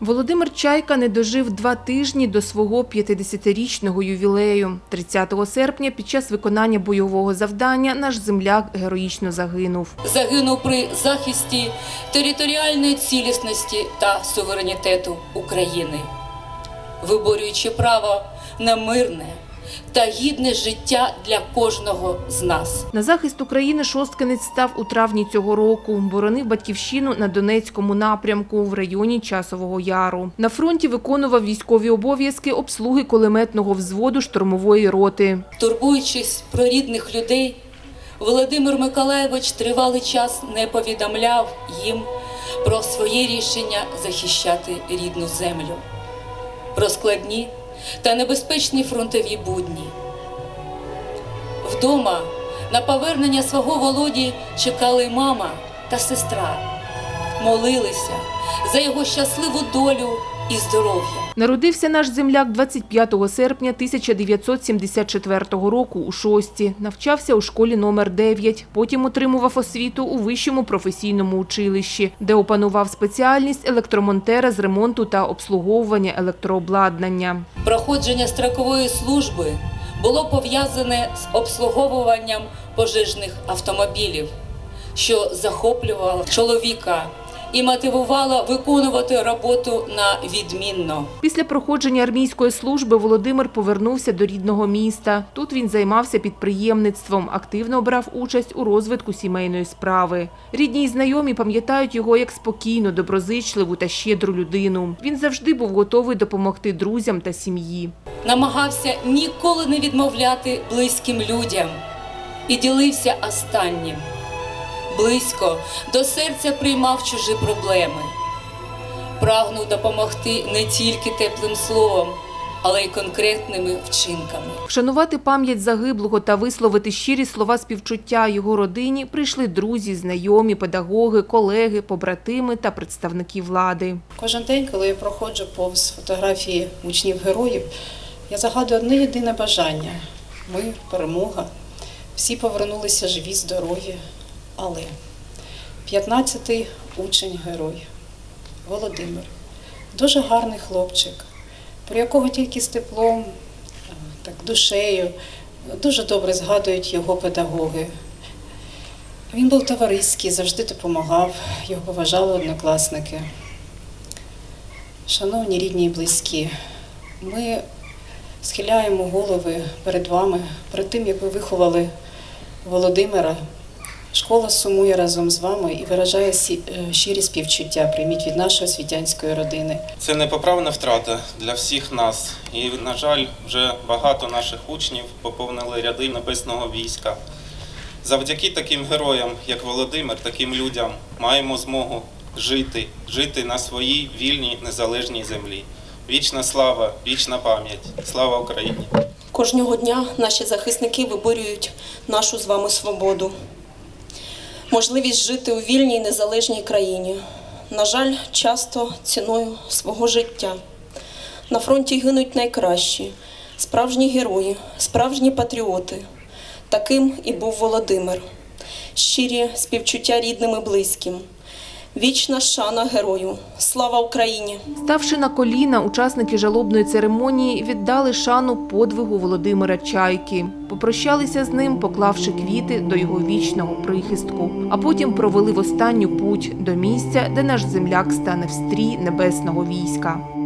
Володимир Чайка не дожив два тижні до свого 50-річного ювілею. 30 серпня під час виконання бойового завдання наш земляк героїчно загинув. загинув при захисті територіальної цілісності та суверенітету України, виборюючи право на мирне та гідне життя для кожного з нас. На захист України шосткинець став у травні цього року. Боронив батьківщину на Донецькому напрямку в районі Часового Яру. На фронті виконував військові обов'язки обслуги кулеметного взводу штурмової роти. Турбуючись про рідних людей, Володимир Миколаєвич тривалий час не повідомляв їм про своє рішення захищати рідну землю, про складні та небезпечні фронтові будні. Вдома на повернення свого Володі чекали мама та сестра, молилися за його щасливу долю і здоров'я. Народився наш земляк 25 серпня 1974 року у Шості. Навчався у школі номер 9. Потім отримував освіту у вищому професійному училищі, де опанував спеціальність електромонтера з ремонту та обслуговування електрообладнання. Проходження строкової служби було пов'язане з обслуговуванням пожежних автомобілів, що захоплювало чоловіка і мотивувало виконувати роботу на відмінно. Після проходження армійської служби Володимир повернувся до рідного міста. Тут він займався підприємництвом, активно брав участь у розвитку сімейної справи. Рідні й знайомі пам'ятають його як спокійну, доброзичливу та щедру людину. Він завжди був готовий допомогти друзям та сім'ї. Намагався ніколи не відмовляти близьким людям і ділився останнім. Близько до серця приймав чужі проблеми. Прагнув допомогти не тільки теплим словом, але й конкретними вчинками. Вшанувати пам'ять загиблого та висловити щирі слова співчуття його родині прийшли друзі, знайомі, педагоги, колеги, побратими та представники влади. Кожен день, коли я проходжу повз фотографії учнів героїв, я загадую одне єдине бажання мир, перемога. Всі повернулися живі, здорові. Але 15-й учень герой Володимир, дуже гарний хлопчик, про якого тільки з теплом, е, так, душею, дуже добре згадують його педагоги. Він був товариський, завжди допомагав, його поважали однокласники. Шановні рідні і близькі, ми схиляємо голови перед вами, перед тим, як ви виховали Володимира. Школа сумує разом з вами і виражає сі- е, щирі співчуття. Прийміть від нашої світянської родини. Це непоправна втрата для всіх нас. І, на жаль, вже багато наших учнів поповнили ряди небесного війська. Завдяки таким героям, як Володимир, таким людям маємо змогу жити, жити на своїй вільній незалежній землі. Вічна слава, вічна пам'ять. Слава Україні! Кожного дня наші захисники виборюють нашу з вами свободу, можливість жити у вільній незалежній країні. На жаль, часто ціною свого життя. На фронті гинуть найкращі, справжні герої, справжні патріоти. Таким і був Володимир. Щирі співчуття рідним і близьким. Вічна шана герою. Слава Україні! Ставши на коліна, учасники жалобної церемонії віддали шану подвигу Володимира Чайки. Попрощалися з ним, поклавши квіти до його вічного прихистку, а потім провели в останню путь до місця, де наш земляк стане в стрій небесного війська.